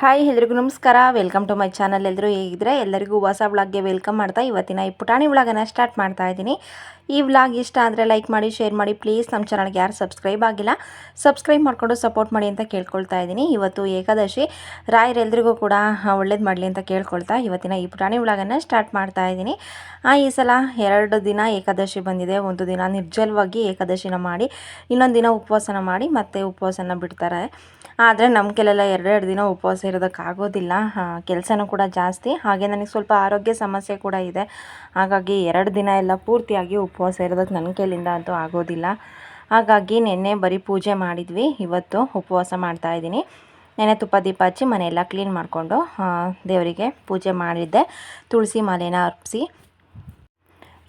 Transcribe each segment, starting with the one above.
Hi ಎಲ್ರಿಗೂ ನಮಸ್ಕಾರ. Welcome to my channel ಎಲ್ಲರೂ ಹೇಗಿದ್ರೆ ಎಲ್ಲರಿಗೂ ಹೊಸ ವ್ಲಾಗ್ಗೆ ವೆಲ್ಕಮ್ ಮಾಡ್ತಾ ಇವತ್ತಿನ ಈ ಪುಟಾಣಿ ವ್ಲಾಗನ್ನು ಸ್ಟಾರ್ಟ್ ಮಾಡ್ತಾ ಇದ್ದೀನಿ. ಈ ವ್ಲಾಗ್ ಇಷ್ಟ ಆದರೆ ಲೈಕ್ ಮಾಡಿ ಶೇರ್ ಮಾಡಿ. ಪ್ಲೀಸ್ ನಮ್ಮ ಚಾನಲ್ಗೆ ಯಾರು ಸಬ್ಸ್ಕ್ರೈಬ್ ಆಗಿಲ್ಲ ಸಬ್ಸ್ಕ್ರೈಬ್ ಮಾಡಿಕೊಂಡು ಸಪೋರ್ಟ್ ಮಾಡಿ ಅಂತ ಕೇಳ್ಕೊಳ್ತಾ ಇದ್ದೀನಿ. ಇವತ್ತು ಏಕಾದಶಿ. ರಾಯರೆಲ್ರಿಗೂ ಕೂಡ ಒಳ್ಳೇದು ಮಾಡಲಿ ಅಂತ ಕೇಳ್ಕೊಳ್ತಾ ಇವತ್ತಿನ ಈ ಪುಟಾಣಿ ವ್ಲಾಗನ್ನು ಸ್ಟಾರ್ಟ್ ಮಾಡ್ತಾ ಇದ್ದೀನಿ. ಆ, ಈ ಸಲ ಎರಡು ದಿನ ಏಕಾದಶಿ ಬಂದಿದೆ. ಒಂದು ದಿನ ನಿರ್ಜಲವಾಗಿ ಏಕಾದಶಿನ ಮಾಡಿ ಇನ್ನೊಂದು ದಿನ ಉಪವಾಸನ ಮಾಡಿ ಮತ್ತೆ ಉಪವಾಸನ ಬಿಡ್ತಾರೆ. ಆದರೆ ನಮ್ಮ ಕೆಲೆಲ್ಲ ಎರಡೆರಡು ದಿನ ಉಪವಾಸ ಇರೋದಕ್ಕಾಗೋದಿಲ್ಲ. ಕೆಲಸನೂ ಕೂಡ ಜಾಸ್ತಿ. ಹಾಗೆ ನನಗೆ ಸ್ವಲ್ಪ ಆರೋಗ್ಯ ಸಮಸ್ಯೆ ಕೂಡ ಇದೆ. ಹಾಗಾಗಿ ಎರಡು ದಿನ ಎಲ್ಲ ಪೂರ್ತಿಯಾಗಿ ಉಪವಾಸ ಇರೋದಕ್ಕೆ ನನ್ನ ಕೈಲಿಂದ ಅಂತೂ ಆಗೋದಿಲ್ಲ. ಹಾಗಾಗಿ ನಿನ್ನೆ ಬರೀ ಪೂಜೆ ಮಾಡಿದ್ವಿ. ಇವತ್ತು ಉಪವಾಸ ಮಾಡ್ತಾ ಇದ್ದೀನಿ. ನೆನೆ ತುಪ್ಪ ದೀಪ ಹಚ್ಚಿ ಮನೆಯೆಲ್ಲ ಕ್ಲೀನ್ ಮಾಡಿಕೊಂಡು ದೇವರಿಗೆ ಪೂಜೆ ಮಾಡಿದ್ದೆ. ತುಳಸಿ ಮಾಲೆನ ಅರ್ಪಿಸಿ.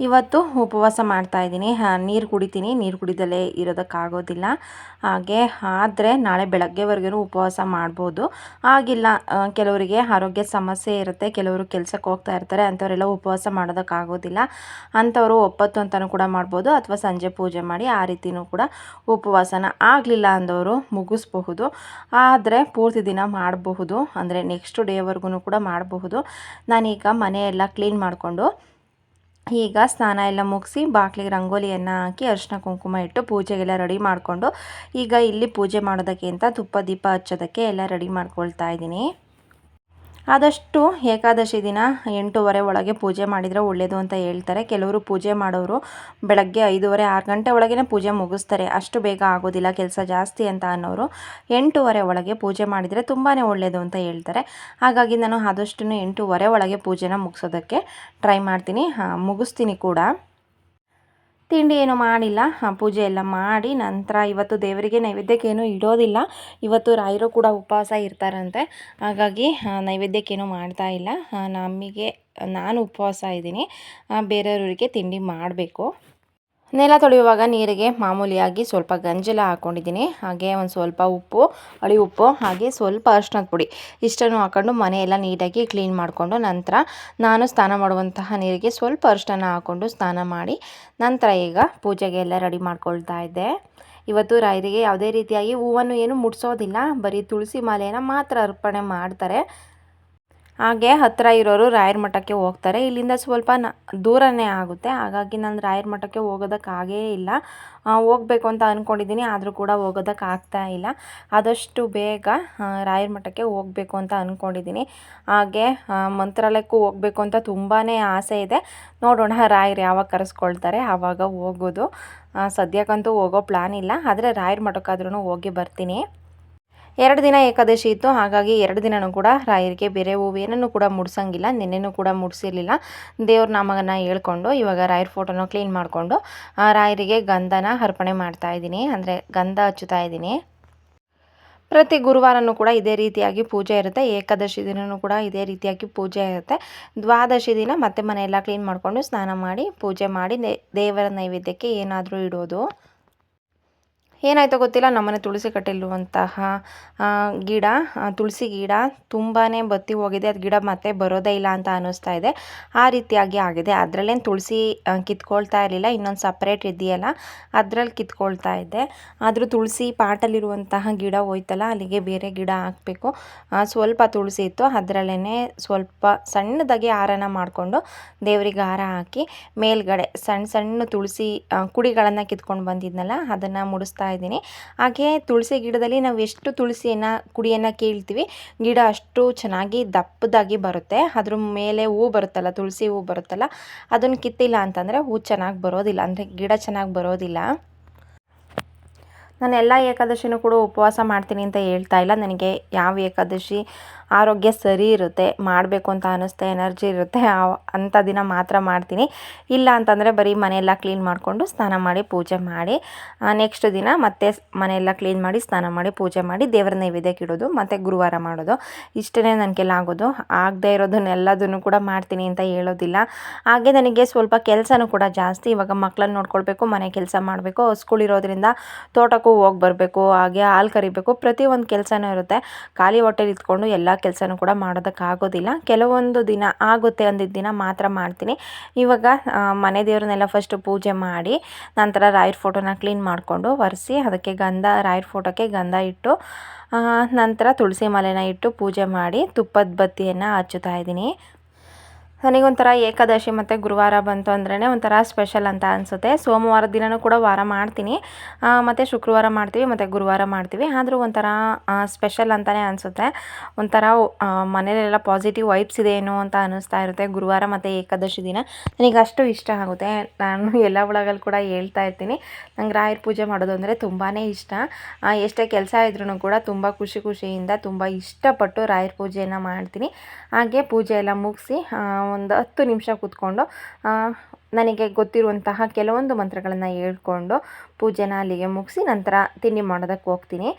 ಇವತ್ತು ಉಪವಾಸ ಮಾಡ್ತಾ ಇದ್ದೀನಿ. ನೀರು ಕುಡಿತೀನಿ. ನೀರು ಕುಡಿದಲೇ ಇರೋದಕ್ಕಾಗೋದಿಲ್ಲ. ಹಾಗೆ, ಆದರೆ ನಾಳೆ ಬೆಳಗ್ಗೆವರೆಗೂ ಉಪವಾಸ ಮಾಡ್ಬೋದು. ಆಗಿಲ್ಲ ಕೆಲವರಿಗೆ ಆರೋಗ್ಯ ಸಮಸ್ಯೆ ಇರುತ್ತೆ. ಕೆಲವರು ಕೆಲಸಕ್ಕೆ ಹೋಗ್ತಾ ಇರ್ತಾರೆ. ಅಂಥವರೆಲ್ಲ ಉಪವಾಸ ಮಾಡೋದಕ್ಕಾಗೋದಿಲ್ಲ. ಅಂಥವರು ಒಪ್ಪತ್ತು ಅಂತಲೂ ಕೂಡ ಮಾಡ್ಬೋದು. ಅಥವಾ ಸಂಜೆ ಪೂಜೆ ಮಾಡಿ ಆ ರೀತಿಯೂ ಕೂಡ ಉಪವಾಸನ ಆಗಲಿಲ್ಲ ಅಂದವರು ಮುಗಿಸ್ಬಹುದು. ಆದರೆ ಪೂರ್ತಿ ದಿನ ಮಾಡಬಹುದು. ಅಂದರೆ ನೆಕ್ಸ್ಟ್ ಡೇವರೆಗೂ ಕೂಡ ಮಾಡಬಹುದು. ನಾನೀಗ ಮನೆಯೆಲ್ಲ ಕ್ಲೀನ್ ಮಾಡಿಕೊಂಡು ಈಗ ಸ್ನಾನ ಎಲ್ಲ ಮುಗಿಸಿ ಬಾಗಿಲಿಗೆ ರಂಗೋಲಿಯನ್ನು ಹಾಕಿ ಅರಿಶಿನ ಕುಂಕುಮ ಇಟ್ಟು ಪೂಜೆಗೆಲ್ಲ ರೆಡಿ ಮಾಡಿಕೊಂಡು ಈಗ ಇಲ್ಲಿ ಪೂಜೆ ಮಾಡೋದಕ್ಕೆ ಅಂತ ತುಪ್ಪ ದೀಪ ಹಚ್ಚೋದಕ್ಕೆ ಎಲ್ಲ ರೆಡಿ ಮಾಡ್ಕೊಳ್ತಾ ಇದ್ದೀನಿ. ಆದಷ್ಟು ಏಕಾದಶಿ ದಿನ ಎಂಟೂವರೆ ಒಳಗೆ ಪೂಜೆ ಮಾಡಿದರೆ ಒಳ್ಳೆಯದು ಅಂತ ಹೇಳ್ತಾರೆ. ಕೆಲವರು ಪೂಜೆ ಮಾಡೋರು ಬೆಳಗ್ಗೆ ಐದೂವರೆ, ಆರು ಗಂಟೆ ಒಳಗೇ ಪೂಜೆ ಮುಗಿಸ್ತಾರೆ. ಅಷ್ಟು ಬೇಗ ಆಗೋದಿಲ್ಲ, ಕೆಲಸ ಜಾಸ್ತಿ ಅಂತ ಅನ್ನೋರು ಎಂಟೂವರೆ ಒಳಗೆ ಪೂಜೆ ಮಾಡಿದರೆ ತುಂಬಾ ಒಳ್ಳೆಯದು ಅಂತ ಹೇಳ್ತಾರೆ. ಹಾಗಾಗಿ ನಾನು ಆದಷ್ಟು ಎಂಟೂವರೆ ಒಳಗೆ ಪೂಜೆನ ಮುಗಿಸೋದಕ್ಕೆ ಟ್ರೈ ಮಾಡ್ತೀನಿ. ಮುಗಿಸ್ತೀನಿ ಕೂಡ. ತಿಂಡಿ ಏನು ಮಾಡಿಲ್ಲ. ಪೂಜೆ ಎಲ್ಲ ಮಾಡಿ ನಂತರ ಇವತ್ತು ದೇವರಿಗೆ ನೈವೇದ್ಯಕ್ಕೇನು ಇಡೋದಿಲ್ಲ. ಇವತ್ತು ರಾಯರು ಕೂಡ ಉಪವಾಸ ಇರ್ತಾರಂತೆ. ಹಾಗಾಗಿ ನೈವೇದ್ಯಕ್ಕೇನು ಮಾಡ್ತಾ ಇಲ್ಲ. ನಮಗೆ ನಾನು ಉಪವಾಸ ಇದ್ದೀನಿ. ಬೇರೆಯವರಿಗೆ ತಿಂಡಿ ಮಾಡಬೇಕು. ನೆಲ ತೊಳೆಯುವಾಗ ನೀರಿಗೆ ಮಾಮೂಲಿಯಾಗಿ ಸ್ವಲ್ಪ ಗಂಜಲ ಹಾಕ್ಕೊಂಡಿದ್ದೀನಿ ಹಾಗೆ ಒಂದು ಸ್ವಲ್ಪ ಉಪ್ಪು, ಅಳಿ ಉಪ್ಪು, ಹಾಗೆ ಸ್ವಲ್ಪ ಅರ್ಶಿನದ ಪುಡಿ ಇಷ್ಟನ್ನು ಹಾಕ್ಕೊಂಡು ಮನೆಯೆಲ್ಲ ನೀಟಾಗಿ ಕ್ಲೀನ್ ಮಾಡಿಕೊಂಡು ನಂತರ ನಾನು ಸ್ನಾನ ಮಾಡುವಂತಹ ನೀರಿಗೆ ಸ್ವಲ್ಪ ಅರಿಶಿನ ಹಾಕ್ಕೊಂಡು ಸ್ನಾನ ಮಾಡಿ ನಂತರ ಈಗ ಪೂಜೆಗೆ ಎಲ್ಲ ರೆಡಿ ಮಾಡ್ಕೊಳ್ತಾ ಇದ್ದೆ. ಇವತ್ತು ರಾಯರಿಗೆ ಯಾವುದೇ ರೀತಿಯಾಗಿ ಹೂವನ್ನು ಏನು ಮುಟ್ಸೋದಿಲ್ಲ ಬರೀ ತುಳಸಿ ಮಾಲೆಯನ್ನು ಮಾತ್ರ ಅರ್ಪಣೆ ಮಾಡ್ತಾರೆ. ಹಾಗೆ ಹತ್ತಿರ ಇರೋರು ರಾಯರ ಮಠಕ್ಕೆ ಹೋಗ್ತಾರೆ. ಇಲ್ಲಿಂದ ಸ್ವಲ್ಪ ನ, ದೂರನೇ ಆಗುತ್ತೆ. ಹಾಗಾಗಿ ನಾನು ರಾಯರ ಮಠಕ್ಕೆ ಹೋಗೋದಕ್ಕಾಗೇ ಇಲ್ಲ. ಹೋಗಬೇಕು ಅಂತ ಅಂದ್ಕೊಂಡಿದ್ದೀನಿ ಆದರೂ ಕೂಡ ಹೋಗೋದಕ್ಕೆ ಆಗ್ತಾ ಇಲ್ಲ. ಆದಷ್ಟು ಬೇಗ ರಾಯರ ಮಠಕ್ಕೆ ಹೋಗಬೇಕು ಅಂತ ಅಂದ್ಕೊಂಡಿದ್ದೀನಿ ಹಾಗೆ ಮಂತ್ರಾಲಯಕ್ಕೂ ಹೋಗಬೇಕು ಅಂತ ತುಂಬಾ ಆಸೆ ಇದೆ. ನೋಡೋಣ ರಾಯರು ಯಾವಾಗ ಕರೆಸ್ಕೊಳ್ತಾರೆ, ಆವಾಗ ಹೋಗೋದು. ಸದ್ಯಕ್ಕಂತೂ ಹೋಗೋ ಪ್ಲ್ಯಾನ್ ಇಲ್ಲ. ಆದರೆ ರಾಯರ ಮಠಕ್ಕಾದ್ರೂ ಹೋಗಿ ಬರ್ತೀನಿ. ಎರಡು ದಿನ ಏಕಾದಶಿ ಇತ್ತು, ಹಾಗಾಗಿ ಎರಡು ದಿನನೂ ಕೂಡ ರಾಯರಿಗೆ ಬೇರೆ ಹೂವೇನನ್ನು ಕೂಡ ಮುಡ್ಸಂಗಿಲ್ಲ, ನಿನ್ನೆನೂ ಕೂಡ ಮುಡಿಸಿರಲಿಲ್ಲ. ದೇವ್ರ ನಾಮನ ಹೇಳ್ಕೊಂಡು ಇವಾಗ ರಾಯರ ಫೋಟೋನ ಕ್ಲೀನ್ ಮಾಡಿಕೊಂಡು ರಾಯರಿಗೆ ಗಂಧನ ಅರ್ಪಣೆ ಮಾಡ್ತಾ ಇದ್ದೀನಿ. ಅಂದರೆ ಗಂಧ ಹಚ್ಚುತ್ತಾ ಇದ್ದೀನಿ. ಪ್ರತಿ ಗುರುವಾರನೂ ಕೂಡ ಇದೇ ರೀತಿಯಾಗಿ ಪೂಜೆ ಇರುತ್ತೆ. ಏಕಾದಶಿ ದಿನವೂ ಕೂಡ ಇದೇ ರೀತಿಯಾಗಿ ಪೂಜೆ ಇರುತ್ತೆ. ದ್ವಾದಶಿ ದಿನ ಮತ್ತೆ ಮನೆಯೆಲ್ಲ ಕ್ಲೀನ್ ಮಾಡಿಕೊಂಡು ಸ್ನಾನ ಮಾಡಿ ಪೂಜೆ ಮಾಡಿ ದೇವರ ನೈವೇದ್ಯಕ್ಕೆ ಏನಾದರೂ ಇಡೋದು. ಏನಾಯ್ತೋ ಗೊತ್ತಿಲ್ಲ, ನಮ್ಮನೆ ತುಳಸಿ ಕಟ್ಟೆಯಲ್ಲಿರುವಂತಹ ಗಿಡ ತುಳಸಿ ಗಿಡ ತುಂಬಾ ಬತ್ತಿ ಹೋಗಿದೆ. ಅದು ಗಿಡ ಮತ್ತೆ ಬರೋದೇ ಇಲ್ಲ ಅಂತ ಅನ್ನಿಸ್ತಾ ಇದೆ. ಆ ರೀತಿಯಾಗಿ ಆಗಿದೆ. ಅದರಲ್ಲೇನು ತುಳಸಿ ಕಿತ್ಕೊಳ್ತಾ ಇರಲಿಲ್ಲ, ಇನ್ನೊಂದು ಸಪ್ರೇಟ್ ಇದೆಯಲ್ಲ ಅದರಲ್ಲಿ ಕಿತ್ಕೊಳ್ತಾ ಇದ್ದೆ ಆದರೂ ತುಳಸಿ ಪಾಟಲ್ಲಿರುವಂತಹ ಗಿಡ ಹೋಯ್ತಲ್ಲ, ಅಲ್ಲಿಗೆ ಬೇರೆ ಗಿಡ ಹಾಕಬೇಕು. ಸ್ವಲ್ಪ ತುಳಸಿ ಇತ್ತು ಅದರಲ್ಲೇ ಸ್ವಲ್ಪ ಸಣ್ಣದಾಗಿ ಹಾರನ ಮಾಡಿಕೊಂಡು ದೇವರಿಗೆ ಹಾರ ಹಾಕಿ ಮೇಲ್ಗಡೆ ಸಣ್ಣ ಸಣ್ಣ ತುಳಸಿ ಕುಡಿಗಳನ್ನು ಕಿತ್ಕೊಂಡು ಬಂದಿದ್ನಲ್ಲ, ಅದನ್ನು ಮುಡಿಸ್ತಾ ಇದ್ದೀನಿ. ಹಾಗೆ ತುಳಸಿ ಗಿಡದಲ್ಲಿ ನಾವು ಎಷ್ಟು ತುಳಸಿಯನ್ನು, ಕುಡಿಯನ್ನು ಕೇಳ್ತೀವಿ, ಗಿಡ ಅಷ್ಟು ಚೆನ್ನಾಗಿ ದಪ್ಪದಾಗಿ ಬರುತ್ತೆ. ಅದ್ರ ಮೇಲೆ ಹೂ ಬರುತ್ತಲ್ಲ, ತುಳಸಿ ಹೂ ಬರುತ್ತಲ್ಲ, ಅದನ್ನು ಕಿತ್ತಿಲ್ಲ ಅಂತಂದರೆ ಹೂ ಚೆನ್ನಾಗಿ ಬರೋದಿಲ್ಲ. ಅಂದರೆ ಗಿಡ ಚೆನ್ನಾಗಿ ಬರೋದಿಲ್ಲ. ನಾನು ಎಲ್ಲ ಏಕಾದಶಿನೂ ಕೂಡ ಉಪವಾಸ ಮಾಡ್ತೀನಿ ಅಂತ ಹೇಳ್ತಾ ಇಲ್ಲ. ನನಗೆ ಯಾವ ಏಕಾದಶಿ ಆರೋಗ್ಯ ಸರಿ ಇರುತ್ತೆ, ಮಾಡಬೇಕು ಅಂತ ಅನ್ನಿಸ್ತೆ ಎನರ್ಜಿ ಇರುತ್ತೆ ಅಂಥ ದಿನ ಮಾತ್ರ ಮಾಡ್ತೀನಿ. ಇಲ್ಲ ಅಂತಂದರೆ ಬರೀ ಮನೆಯೆಲ್ಲ ಕ್ಲೀನ್ ಮಾಡಿಕೊಂಡು ಸ್ನಾನ ಮಾಡಿ ಪೂಜೆ ಮಾಡಿ ನೆಕ್ಸ್ಟ್ ದಿನ ಮತ್ತೆ ಮನೆಯೆಲ್ಲ ಕ್ಲೀನ್ ಮಾಡಿ ಸ್ನಾನ ಮಾಡಿ ಪೂಜೆ ಮಾಡಿ ದೇವರ ನೈವೇದ್ಯಕ್ಕೆ ಇಡೋದು, ಮತ್ತು ಗುರುವಾರ ಮಾಡೋದು. ಇಷ್ಟೇ ನನಗೆಲ್ಲ ಆಗೋದು. ಆಗದೇ ಇರೋದನ್ನೆಲ್ಲದನ್ನು ಕೂಡ ಮಾಡ್ತೀನಿ ಅಂತ ಹೇಳೋದಿಲ್ಲ. ಹಾಗೆ ನನಗೆ ಸ್ವಲ್ಪ ಕೆಲಸನೂ ಕೂಡ ಜಾಸ್ತಿ, ಇವಾಗ ಮಕ್ಕಳನ್ನ ನೋಡ್ಕೊಳ್ಬೇಕು, ಮನೆ ಕೆಲಸ ಮಾಡಬೇಕು ಹಸ್ಗಳಿರೋದ್ರಿಂದ ತೋಟಕ್ಕೂ ಹೋಗಿ ಬರಬೇಕು, ಹಾಗೆ ಹಾಲು ಕರಿಬೇಕು, ಪ್ರತಿಯೊಂದು ಕೆಲಸನೂ ಇರುತ್ತೆ. ಖಾಲಿ ಹೊಟ್ಟೆಲಿ ಇದ್ಕೊಂಡು ಎಲ್ಲ ಕೆಲಸನೂ ಕೂಡ ಮಾಡೋದಕ್ಕಾಗೋದಿಲ್ಲ. ಕೆಲವೊಂದು ದಿನ ಆಗುತ್ತೆ ಅಂದಿದ್ದ ದಿನ ಮಾತ್ರ ಮಾಡ್ತೀನಿ. ಇವಾಗ ಮನೆ ದೇವ್ರನ್ನೆಲ್ಲ ಫಸ್ಟು ಪೂಜೆ ಮಾಡಿ, ನಂತರ ರಾಯರ ಫೋಟೋನ ಕ್ಲೀನ್ ಮಾಡಿಕೊಂಡು ಒರೆಸಿ, ಅದಕ್ಕೆ ಗಂಧ, ರಾಯರ ಫೋಟೋಕ್ಕೆ ಗಂಧ ಇಟ್ಟು ನಂತರ ತುಳಸಿ ಮಾಲೆನ ಇಟ್ಟು ಪೂಜೆ ಮಾಡಿ ತುಪ್ಪದ ಬತ್ತಿಯನ್ನು ಹಚ್ಚುತ್ತಾ ಇದ್ದೀನಿ. ನನಗೊಂಥರ ಏಕಾದಶಿ ಮತ್ತು ಗುರುವಾರ ಬಂತು ಅಂದ್ರೇ ಒಂಥರ ಸ್ಪೆಷಲ್ ಅಂತ ಅನಿಸುತ್ತೆ. ಸೋಮವಾರ ದಿನವೂ ಕೂಡ ವಾರ ಮಾಡ್ತೀನಿ. ಮತ್ತು ಶುಕ್ರವಾರ ಮಾಡ್ತೀವಿ, ಮತ್ತು ಗುರುವಾರ ಮಾಡ್ತೀವಿ. ಆದರೂ ಒಂಥರ ಸ್ಪೆಷಲ್ ಅಂತಲೇ ಅನಿಸುತ್ತೆ. ಒಂಥರ ಮನೇಲೆಲ್ಲ ಪಾಸಿಟಿವ್ ವೈಬ್ಸ್ ಇದೆ ಏನೋ ಅಂತ ಅನ್ನಿಸ್ತಾ ಇರುತ್ತೆ ಗುರುವಾರ ಮತ್ತು ಏಕಾದಶಿ ದಿನ. ನನಗೆ ಅಷ್ಟು ಇಷ್ಟ ಆಗುತ್ತೆ. ನಾನು ಎಲ್ಲ ಒಳಗಲ್ಲಿ ಕೂಡ ಹೇಳ್ತಾ ಇರ್ತೀನಿ. ನಂಗೆ ರಾಯರ ಪೂಜೆ ಮಾಡೋದು ಅಂದರೆ ತುಂಬಾ ಇಷ್ಟ. ಎಷ್ಟೇ ಕೆಲಸ ಇದ್ರೂ ಕೂಡ ತುಂಬ ಖುಷಿ ಖುಷಿಯಿಂದ ತುಂಬ ಇಷ್ಟಪಟ್ಟು ರಾಯರ ಪೂಜೆಯನ್ನು ಮಾಡ್ತೀನಿ. ಹಾಗೆ ಪೂಜೆ ಎಲ್ಲ ಮುಗಿಸಿ ಒಂದು ಹತ್ತು ನಿಮಿಷ ಕೂತ್ಕೊಂಡು ನನಗೆ ಗೊತ್ತಿರುವಂತಹ ಕೆಲವೊಂದು ಮಂತ್ರಗಳನ್ನು ಹೇಳ್ಕೊಂಡು ಪೂಜೆನ ಅಲ್ಲಿಗೆ ಮುಗಿಸಿ ನಂತರ ತಿಂಡಿ ಮಾಡೋದಕ್ಕೆ ಹೋಗ್ತೀನಿ.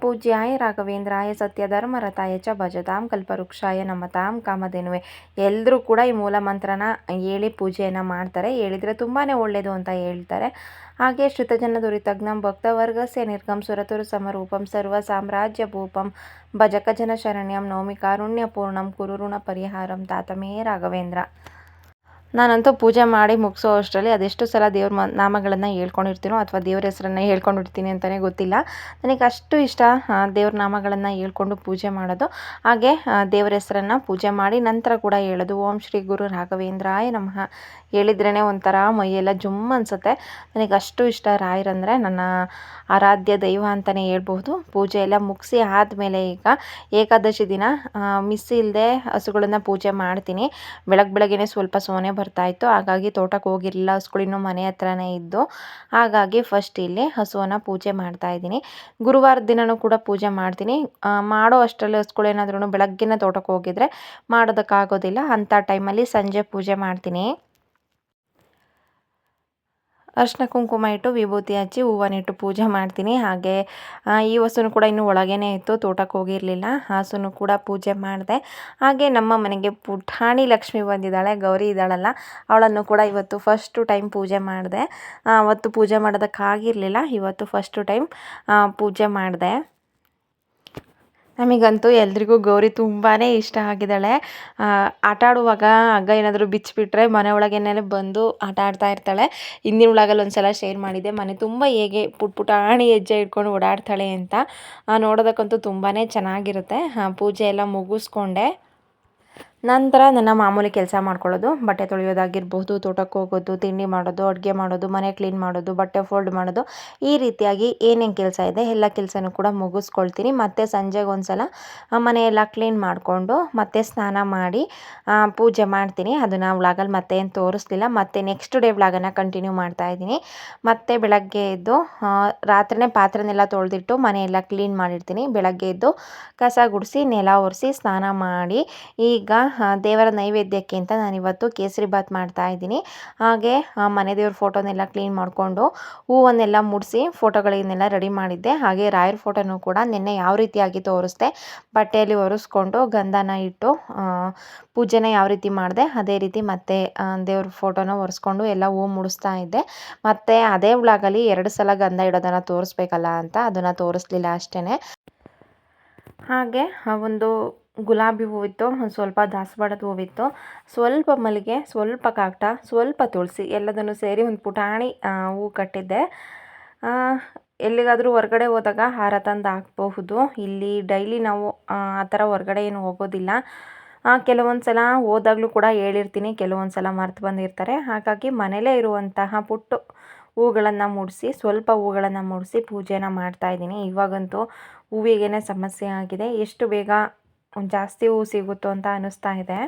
ಪೂಜ್ಯಾಯ ರಾಘವೇಂದ್ರಾಯ ಸತ್ಯಧರ್ಮರತಾಯ ಚ ಭಜತಾಂ ಕಲ್ಪವೃಕ್ಷಾಯ ನಮತಾಂ ಕಾಮಧೇನುವೆ. ಎಲ್ಲರೂ ಕೂಡ ಈ ಮೂಲ ಮಂತ್ರನ ಹೇಳಿ ಪೂಜೆಯನ್ನು ಮಾಡ್ತಾರೆ. ಹೇಳಿದರೆ ತುಂಬಾ ಒಳ್ಳೆಯದು ಅಂತ ಹೇಳ್ತಾರೆ. ಹಾಗೆ ಶ್ರುತಜನ ದುರಿತಜ್ಞಂ ಭಕ್ತವರ್ಗಸ್ಯ ನಿರ್ಗಂ ಸುರತುರು ಸಮರೂಪಂ ಸರ್ವ ಸಾಮ್ರಾಜ್ಯ ಭೂಪಂ ಭಜಕ ಜನ ಶರಣ್ಯಂ ನೌಮಿ ಕಾರುಣ್ಯ ಪೂರ್ಣಂ ಕುರುಋಣ ಪರಿಹಾರಂ ತಾತಮೇ ರಾಘವೇಂದ್ರ. ನಾನಂತೂ ಪೂಜೆ ಮಾಡಿ ಮುಗಿಸೋ ಅಷ್ಟರಲ್ಲಿ ಅದೆಷ್ಟು ಸಲ ದೇವ್ರ ಮ, ನಾಮಗಳನ್ನು ಹೇಳ್ಕೊಂಡಿರ್ತೀನೋ ಅಥವಾ ದೇವ್ರ ಹೆಸರನ್ನ ಹೇಳ್ಕೊಂಡಿರ್ತೀನಿ ಅಂತಲೇ ಗೊತ್ತಿಲ್ಲ. ನನಗೆ ಅಷ್ಟು ಇಷ್ಟ ದೇವ್ರ ನಾಮಗಳನ್ನು ಹೇಳ್ಕೊಂಡು ಪೂಜೆ ಮಾಡೋದು. ಹಾಗೆ ದೇವ್ರ ಹೆಸರನ್ನು ಪೂಜೆ ಮಾಡಿ ನಂತರ ಕೂಡ ಹೇಳೋದು. ಓಂ ಶ್ರೀ ಗುರು ರಾಘವೇಂದ್ರಾಯ ನಮಃ. ಹೇಳಿದ್ರೇ ಒಂಥರ ಮೈಯೆಲ್ಲ ಜುಮ್ ಅನಿಸುತ್ತೆ. ನನಗೆ ಅಷ್ಟು ಇಷ್ಟ ರಾಯರಂದರೆ ನನ್ನ ಆರಾಧ್ಯ ದೈವ ಅಂತಲೇ ಹೇಳ್ಬೋದು ಪೂಜೆ ಎಲ್ಲ ಮುಗಿಸಿ ಆದಮೇಲೆ ಈಗ ಏಕಾದಶಿ ದಿನ ಮಿಸ್ ಇಲ್ಲದೆ ಹಸುಗಳನ್ನು ಪೂಜೆ ಮಾಡ್ತೀನಿ. ಬೆಳಗ್ಗೆ ಬೆಳಗ್ಗೆನೇ ಸ್ವಲ್ಪ ಸೋನೆ ಬರ್ತಾಯಿತ್ತು. ಹಾಗಾಗಿ ತೋಟಕ್ಕೆ ಹೋಗಿರಲಿಲ್ಲ. ಹಸುಗಳಿನ್ನೂ ಮನೆ ಹತ್ರನೇ ಇದ್ದು ಹಾಗಾಗಿ ಫಸ್ಟ್ ಇಲ್ಲಿ ಹಸುವನ್ನು ಪೂಜೆ ಮಾಡ್ತಾ ಇದ್ದೀನಿ ಗುರುವಾರ ದಿನವೂ ಕೂಡ ಪೂಜೆ ಮಾಡ್ತೀನಿ. ಮಾಡೋ ಅಷ್ಟರಲ್ಲಿ ಹಸುಗಳೇನಾದ್ರೂ ಬೆಳಗ್ಗೆನೇ ತೋಟಕ್ಕೆ ಹೋಗಿದ್ರೆ ಮಾಡೋದಕ್ಕಾಗೋದಿಲ್ಲ. ಅಂಥ ಟೈಮಲ್ಲಿ ಸಂಜೆ ಪೂಜೆ ಮಾಡ್ತೀನಿ. ಅರ್ಶಿನ ಕುಂಕುಮ ಇಟ್ಟು ವಿಭೂತಿ ಹಚ್ಚಿ ಹೂವನ್ನಿಟ್ಟು ಪೂಜೆ ಮಾಡ್ತೀನಿ. ಹಾಗೆ ಈ ಹಸುನು ಕೂಡ ಇನ್ನೂ ಒಳಗೇನೆ ಇತ್ತು, ತೋಟಕ್ಕೆ ಹೋಗಿರಲಿಲ್ಲ. ಹಸುನು ಕೂಡ ಪೂಜೆ ಮಾಡಿದೆ. ಹಾಗೆ ನಮ್ಮ ಮನೆಗೆ ಪುಟಾಣಿ ಲಕ್ಷ್ಮಿ ಬಂದಿದ್ದಾಳೆ, ಗೌರಿ ಇದ್ದಾಳಲ್ಲ, ಅವಳನ್ನು ಕೂಡ ಇವತ್ತು ಫಸ್ಟು ಟೈಮ್ ಪೂಜೆ ಮಾಡಿದೆ. ಅವತ್ತು ಪೂಜೆ ಮಾಡೋದಕ್ಕಾಗಿರಲಿಲ್ಲ, ಇವತ್ತು ಫಸ್ಟು ಟೈಮ್ ಪೂಜೆ ಮಾಡಿದೆ. ನಮಗಂತೂ ಎಲ್ರಿಗೂ ಗೌರಿ ತುಂಬಾ ಇಷ್ಟ ಆಗಿದ್ದಾಳೆ. ಆಟ ಆಡುವಾಗ ಹಗ್ಗ ಏನಾದರೂ ಬಿಚ್ಚಿಬಿಟ್ರೆ ಮನೆ ಒಳಗೇನೆ ಬಂದು ಆಟ ಆಡ್ತಾ ಇರ್ತಾಳೆ. ಹಿಂದಿನ ಒಳಗಲ್ಲಿ ಒಂದು ಸಲ ಶೇರ್ ಮಾಡಿದೆ. ಮನೆ ತುಂಬ ಹೇಗೆ ಪುಟ್ ಪುಟಾಣಿ ಹೆಜ್ಜೆ ಇಟ್ಕೊಂಡು ಓಡಾಡ್ತಾಳೆ ಅಂತ ನೋಡೋದಕ್ಕಂತೂ ತುಂಬಾ ಚೆನ್ನಾಗಿರುತ್ತೆ. ಪೂಜೆ ಎಲ್ಲ ಮುಗಿಸ್ಕೊಂಡೆ. ನಂತರ ನನ್ನ ಮಾಮೂಲಿ ಕೆಲಸ ಮಾಡ್ಕೊಳ್ಳೋದು, ಬಟ್ಟೆ ತೊಳೆಯೋದಾಗಿರ್ಬೋದು ತೋಟಕ್ಕೆ ಹೋಗೋದು, ತಿಂಡಿ ಮಾಡೋದು, ಅಡುಗೆ ಮಾಡೋದು, ಮನೆ ಕ್ಲೀನ್ ಮಾಡೋದು, ಬಟ್ಟೆ ಫೋಲ್ಡ್ ಮಾಡೋದು, ಈ ರೀತಿಯಾಗಿ ಏನೇನು ಕೆಲಸ ಇದೆ ಎಲ್ಲ ಕೆಲಸನೂ ಕೂಡ ಮುಗಿಸ್ಕೊಳ್ತೀನಿ. ಮತ್ತು ಸಂಜೆಗೆ ಒಂದು ಸಲ ಮನೆಯೆಲ್ಲ ಕ್ಲೀನ್ ಮಾಡಿಕೊಂಡು ಮತ್ತೆ ಸ್ನಾನ ಮಾಡಿ ಪೂಜೆ ಮಾಡ್ತೀನಿ. ಅದನ್ನು ವ್ಲಾಗಲ್ಲಿ ಮತ್ತೆ ಏನು ತೋರಿಸ್ಲಿಲ್ಲ. ಮತ್ತೆ ನೆಕ್ಸ್ಟ್ ಡೇ ವ್ಲಾಗನ್ನು ಕಂಟಿನ್ಯೂ ಮಾಡ್ತಾ ಇದ್ದೀನಿ. ಮತ್ತೆ ಬೆಳಗ್ಗೆ ಎದ್ದು ರಾತ್ರಿನೇ ಪಾತ್ರೆನೆಲ್ಲ ತೊಳೆದಿಟ್ಟು ಮನೆಯೆಲ್ಲ ಕ್ಲೀನ್ ಮಾಡಿರ್ತೀನಿ ಬೆಳಗ್ಗೆ ಎದ್ದು ಕಸ ಗುಡಿಸಿ, ನೆಲ ಒರೆಸಿ, ಸ್ನಾನ ಮಾಡಿ, ಈಗ ದೇವರ ನೈವೇದ್ಯಕ್ಕೆ ಅಂತ ನಾನಿವತ್ತು ಕೇಸರಿ ಬಾತ್ ಮಾಡ್ತಾ ಇದ್ದೀನಿ. ಹಾಗೆ ಮನೆ ದೇವ್ರ ಫೋಟೋನೆಲ್ಲ ಕ್ಲೀನ್ ಮಾಡಿಕೊಂಡು ಹೂವನ್ನೆಲ್ಲ ಮುಡಿಸಿ ಫೋಟೋಗಳನ್ನೆಲ್ಲ ರೆಡಿ ಮಾಡಿದ್ದೆ. ಹಾಗೆ ರಾಯರ ಫೋಟೋನೂ ಕೂಡ ನಿನ್ನೆ ಯಾವ ರೀತಿಯಾಗಿ ತೋರಿಸ್ದೆ, ಬಟ್ಟೆಯಲ್ಲಿ ಒರೆಸ್ಕೊಂಡು ಗಂಧನ ಇಟ್ಟು ಪೂಜೆನ ಯಾವ ರೀತಿ ಮಾಡಿದೆ, ಅದೇ ರೀತಿ ಮತ್ತೆ ದೇವ್ರ ಫೋಟೋನ ಒರೆಸ್ಕೊಂಡು ಎಲ್ಲ ಹೂ ಮುಡಿಸ್ತಾ ಇದ್ದೆ. ಮತ್ತೆ ಅದೇ ವ್ಲಾಗಲ್ಲಿ ಎರಡು ಸಲ ಗಂಧ ಇಡೋದನ್ನು ತೋರಿಸ್ಬೇಕಲ್ಲ ಅಂತ ಅದನ್ನು ತೋರಿಸ್ಲಿಲ್ಲ ಅಷ್ಟೇ ಹಾಗೆ ಒಂದು ಗುಲಾಬಿ ಹೂವಿತ್ತು, ಒಂದು ಸ್ವಲ್ಪ ದಾಸವಾಳದ ಹೂವಿತ್ತು. ಸ್ವಲ್ಪ ಮಲ್ಲಿಗೆ, ಸ್ವಲ್ಪ ಕಾಕ್ಟ ಸ್ವಲ್ಪ ತುಳಸಿ ಎಲ್ಲದನ್ನು ಸೇರಿ ಒಂದು ಪುಟಾಣಿ ಹೂ ಕಟ್ಟಿದ್ದೆ. ಎಲ್ಲಿಗಾದರೂ ಹೊರಗಡೆ ಹೋದಾಗ ಹಾರ ತಂದು ಹಾಕಬಹುದು. ಇಲ್ಲಿ ಡೈಲಿ ನಾವು, ಆ ಥರ ಹೊರಗಡೆ ಏನು ಹೋಗೋದಿಲ್ಲ. ಕೆಲವೊಂದು ಸಲ ಹೋದಾಗಲೂ ಕೂಡ ಹೇಳಿರ್ತೀನಿ ಕೆಲವೊಂದು ಸಲ ಮರೆತು ಬಂದಿರ್ತಾರೆ. ಹಾಗಾಗಿ ಮನೇಲೇ ಇರುವಂತಹ ಪುಟ್ಟು ಹೂಗಳನ್ನು ಮೂಡಿಸಿ, ಸ್ವಲ್ಪ ಹೂಗಳನ್ನು ಮೂಡಿಸಿ ಪೂಜೆನ ಮಾಡ್ತಾಯಿದ್ದೀನಿ ಇವಾಗಂತೂ ಹೂವಿಗೇನೆ ಸಮಸ್ಯೆ ಆಗಿದೆ. ಎಷ್ಟು ಬೇಗ ಜಾಸ್ತಿ ಹೂ ಸಿಗುತ್ತೋ ಅಂತ ಅನ್ನಿಸ್ತಾ ಇದೆ.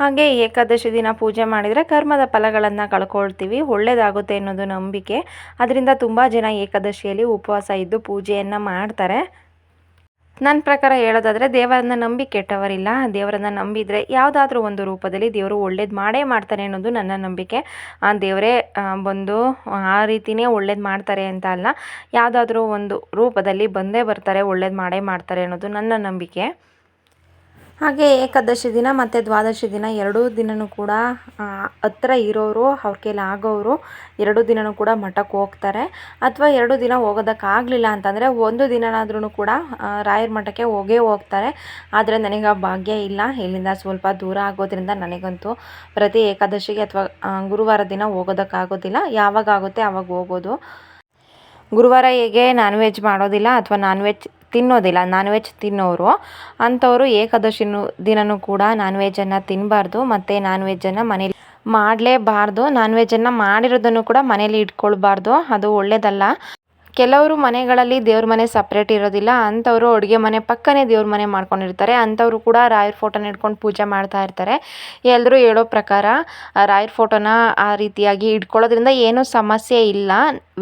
ಹಾಗೆ ಏಕಾದಶಿ ದಿನ ಪೂಜೆ ಮಾಡಿದರೆ ಕರ್ಮದ ಫಲಗಳನ್ನು ಕಳ್ಕೊಳ್ತೀವಿ ಒಳ್ಳೆಯದಾಗುತ್ತೆ ಅನ್ನೋದು ನಂಬಿಕೆ. ಅದರಿಂದ ತುಂಬ ಜನ ಏಕಾದಶಿಯಲ್ಲಿ ಉಪವಾಸ ಇದ್ದು ಪೂಜೆಯನ್ನು ಮಾಡ್ತಾರೆ. ನನ್ನ ಪ್ರಕಾರ ಹೇಳೋದಾದರೆ ದೇವರನ್ನ ನಂಬಿ ಕೆಟ್ಟವರಿಲ್ಲ. ದೇವರನ್ನ ನಂಬಿದರೆ ಯಾವುದಾದ್ರೂ ಒಂದು ರೂಪದಲ್ಲಿ ದೇವರು ಒಳ್ಳೇದು ಮಾಡೇ ಮಾಡ್ತಾರೆ ಅನ್ನೋದು ನನ್ನ ನಂಬಿಕೆ. ಆ ದೇವರೇ ಬಂದು ಆ ರೀತಿನೇ ಒಳ್ಳೇದು ಮಾಡ್ತಾರೆ ಅಂತ ಅಲ್ಲ, ಯಾವುದಾದ್ರೂ ಒಂದು ರೂಪದಲ್ಲಿ ಬಂದೇ ಬರ್ತಾರೆ, ಒಳ್ಳೇದು ಮಾಡೇ ಮಾಡ್ತಾರೆ ಅನ್ನೋದು ನನ್ನ ನಂಬಿಕೆ. ಹಾಗೆ ಏಕಾದಶಿ ದಿನ ಮತ್ತು ದ್ವಾದಶಿ ದಿನ ಎರಡೂ ದಿನವೂ ಕೂಡ ಹತ್ರ ಇರೋರು, ಅವ್ರ ಕೈಲಿ ಆಗೋರು ಎರಡೂ ದಿನವೂ ಕೂಡ ಮಠಕ್ಕೆ ಹೋಗ್ತಾರೆ. ಅಥವಾ ಎರಡು ದಿನ ಹೋಗೋದಕ್ಕಾಗಲಿಲ್ಲ ಅಂತಂದರೆ ಒಂದು ದಿನನಾದ್ರೂ ಕೂಡ ರಾಯರ ಮಠಕ್ಕೆ ಹೋಗೇ ಹೋಗ್ತಾರೆ. ಆದರೆ ನನಗೆ ಆ ಭಾಗ್ಯ ಇಲ್ಲ. ಇಲ್ಲಿಂದ ಸ್ವಲ್ಪ ದೂರ ಆಗೋದ್ರಿಂದ ನನಗಂತೂ ಪ್ರತಿ ಏಕಾದಶಿಗೆ ಅಥವಾ ಗುರುವಾರ ದಿನ ಹೋಗೋದಕ್ಕಾಗೋದಿಲ್ಲ ಯಾವಾಗ ಆಗುತ್ತೆ ಆವಾಗ ಹೋಗೋದು. ಗುರುವಾರ ಹೇಗೆ ನಾನ್ ವೆಜ್ ಮಾಡೋದಿಲ್ಲ ಅಥವಾ ನಾನ್ ವೆಜ್ ತಿನ್ನೋದಿಲ್ಲ ನಾನ್ ವೆಜ್ ತಿನ್ನೋರು. ಅಂಥವರು ಏಕಾದಶಿನೂ ದಿನನೂ ಕೂಡ ನಾನ್ ವೆಜ್ಜನ್ನು ತಿನ್ನಬಾರ್ದು ಮತ್ತು ನಾನ್ ವೆಜ್ಜನ್ನು ಮನೇಲಿ ಮಾಡಲೇಬಾರ್ದು. ನಾನ್ ವೆಜ್ಜನ್ನು ಮಾಡಿರೋದನ್ನು ಕೂಡ ಮನೇಲಿ ಇಟ್ಕೊಳ್ಬಾರ್ದು. ಅದು ಒಳ್ಳೆಯದಲ್ಲ ಕೆಲವರು ಮನೆಗಳಲ್ಲಿ ದೇವ್ರ ಮನೆ ಸಪ್ರೇಟ್ ಇರೋದಿಲ್ಲ, ಅಂಥವರು ಅಡುಗೆ ಮನೆ ಪಕ್ಕನೇ ದೇವ್ರ ಮನೆ ಮಾಡ್ಕೊಂಡಿರ್ತಾರೆ. ಅಂಥವರು ಕೂಡ ರಾಯರ ಫೋಟೋನ ಇಟ್ಕೊಂಡು ಪೂಜೆ ಮಾಡ್ತಾ ಇರ್ತಾರೆ. ಎಲ್ಲರೂ ಹೇಳೋ ಪ್ರಕಾರ ರಾಯರ ಫೋಟೋನ ಆ ರೀತಿಯಾಗಿ ಇಟ್ಕೊಳ್ಳೋದ್ರಿಂದ ಏನೂ ಸಮಸ್ಯೆ ಇಲ್ಲ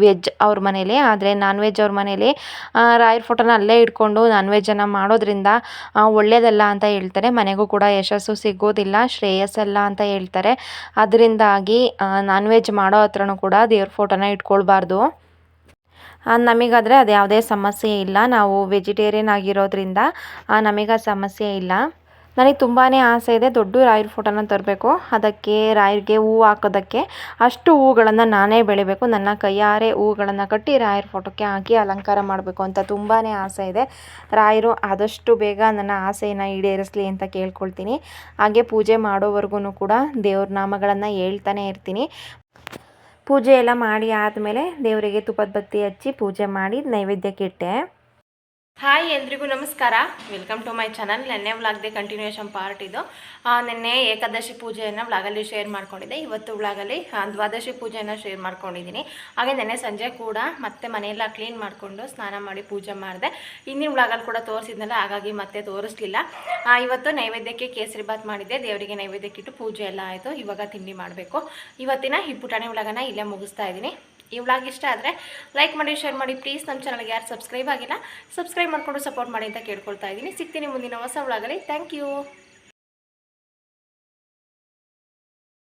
ವೆಜ್ ಅವ್ರ ಮನೇಲಿ. ಆದರೆ ನಾನ್ ವೆಜ್ ಅವ್ರ ಮನೇಲಿ ರಾಯರ ಫೋಟೋನ ಅಲ್ಲೇ ಇಟ್ಕೊಂಡು ನಾನ್ ವೆಜ್ಜನ್ನು ಮಾಡೋದ್ರಿಂದ ಒಳ್ಳೇದಲ್ಲ ಅಂತ ಹೇಳ್ತಾರೆ. ಮನೆಗೂ ಕೂಡ ಯಶಸ್ಸು ಸಿಗೋದಿಲ್ಲ, ಶ್ರೇಯಸ್ಸಲ್ಲ ಅಂತ ಹೇಳ್ತಾರೆ. ಅದರಿಂದಾಗಿ ನಾನ್ ವೆಜ್ ಮಾಡೋ ಹತ್ರನೂ ಕೂಡ ದೇವ್ರ ಫೋಟೋನ ಇಟ್ಕೊಳ್ಬಾರ್ದು. ನಮಗಾದರೆ ಅದು ಯಾವುದೇ ಸಮಸ್ಯೆ ಇಲ್ಲ. ನಾವು ವೆಜಿಟೇರಿಯನ್ ಆಗಿರೋದ್ರಿಂದ ನಮಗೆ ಆ ಸಮಸ್ಯೆ ಇಲ್ಲ. ನನಗೆ ತುಂಬಾ ಆಸೆ ಇದೆ ದೊಡ್ಡ ರಾಯರ ಫೋಟೋನ ತರಬೇಕು. ಅದಕ್ಕೆ ರಾಯರಿಗೆ ಹೂವು ಹಾಕೋದಕ್ಕೆ ಅಷ್ಟು ಹೂಗಳನ್ನು ನಾನೇ ಬೆಳಿಬೇಕು. ನನ್ನ ಕೈಯಾರೆ ಹೂಗಳನ್ನು ಕಟ್ಟಿ ರಾಯರ ಫೋಟೋಕ್ಕೆ ಹಾಕಿ ಅಲಂಕಾರ ಮಾಡಬೇಕು ಅಂತ ತುಂಬಾ ಆಸೆ ಇದೆ. ರಾಯರು ಆದಷ್ಟು ಬೇಗ ನನ್ನ ಆಸೆಯನ್ನು ಈಡೇರಿಸಲಿ ಅಂತ ಕೇಳ್ಕೊಳ್ತೀನಿ. ಹಾಗೆ ಪೂಜೆ ಮಾಡೋವರೆಗೂ ಕೂಡ ದೇವ್ರ ನಾಮಗಳನ್ನು ಹೇಳ್ತಾನೆ ಇರ್ತೀನಿ. ಪೂಜೆ ಎಲ್ಲ ಮಾಡಿ ಆದಮೇಲೆ ದೇವರಿಗೆ ತುಪ್ಪದ ಬತ್ತಿ ಹಚ್ಚಿ ಪೂಜೆ ಮಾಡಿ ನೈವೇದ್ಯಕ್ಕೆ ಇಟ್ಟೆ. ಹಾಯ್ ಎಲ್ರಿಗೂ ನಮಸ್ಕಾರ. ವೆಲ್ಕಮ್ ಟು ಮೈ ಚಾನಲ್ ನೆನ್ನೆ ವ್ಲಾಗ್ದೆ ಕಂಟಿನ್ಯೂಯೇಷನ್ ಪಾರ್ಟ್ ಇದು. ನಿನ್ನೆ ಏಕಾದಶಿ ಪೂಜೆಯನ್ನು ವ್ಲಾಗಲ್ಲಿ ಶೇರ್ ಮಾಡ್ಕೊಂಡಿದ್ದೆ. ಇವತ್ತು ವ್ಲಾಗಲ್ಲಿ ದ್ವಾದಶಿ ಪೂಜೆಯನ್ನು ಶೇರ್ ಮಾಡ್ಕೊಂಡಿದ್ದೀನಿ. ಹಾಗೆ ನೆನ್ನೆ ಸಂಜೆ ಕೂಡ ಮತ್ತೆ ಮನೆಯೆಲ್ಲ ಕ್ಲೀನ್ ಮಾಡಿಕೊಂಡು ಸ್ನಾನ ಮಾಡಿ ಪೂಜೆ ಮಾಡಿದೆ. ಹಿಂದಿನ ವ್ಲಾಗಲ್ಲಿ ಕೂಡ ತೋರಿಸಿದ್ನಲ್ಲ, ಹಾಗಾಗಿ ಮತ್ತೆ ತೋರಿಸ್ಲಿಲ್ಲ. ಇವತ್ತು ನೈವೇದ್ಯಕ್ಕೆ ಕೇಸರಿ ಬಾತ್ ಮಾಡಿದ್ದೆ. ದೇವರಿಗೆ ನೈವೇದ್ಯಕ್ಕೆ ಇಟ್ಟು ಪೂಜೆ ಎಲ್ಲ ಆಯಿತು. ಇವಾಗ ತಿಂಡಿ ಮಾಡಬೇಕು. ಇವತ್ತಿನ ಈ ಪುಟಾಣಿ ಇಲ್ಲೇ ಮುಗಿಸ್ತಾ ಇದ್ದೀನಿ. ಈ ವ್ಲಾಗ್ ಇಷ್ಟ ಆದರೆ ಲೈಕ್ ಮಾಡಿ ಶೇರ್ ಮಾಡಿ ಪ್ಲೀಸ್ ನಮ್ಮ ಚಾನಲ್ಗೆ ಯಾರು ಸಬ್ಸ್ಕ್ರೈಬ್ ಆಗಿಲ್ಲ ಸಬ್ಸ್ಕ್ರೈಬ್ ಮಾಡಿಕೊಂಡು ಸಪೋರ್ಟ್ ಮಾಡಿ ಅಂತ ಕೇಳ್ಕೊಳ್ತಾ ಇದ್ದೀನಿ. ಸಿಗ್ತೀನಿ ಮುಂದಿನ ಹೊಸ ವ್ಲಾಗಲ್ಲಿ ಥ್ಯಾಂಕ್ ಯು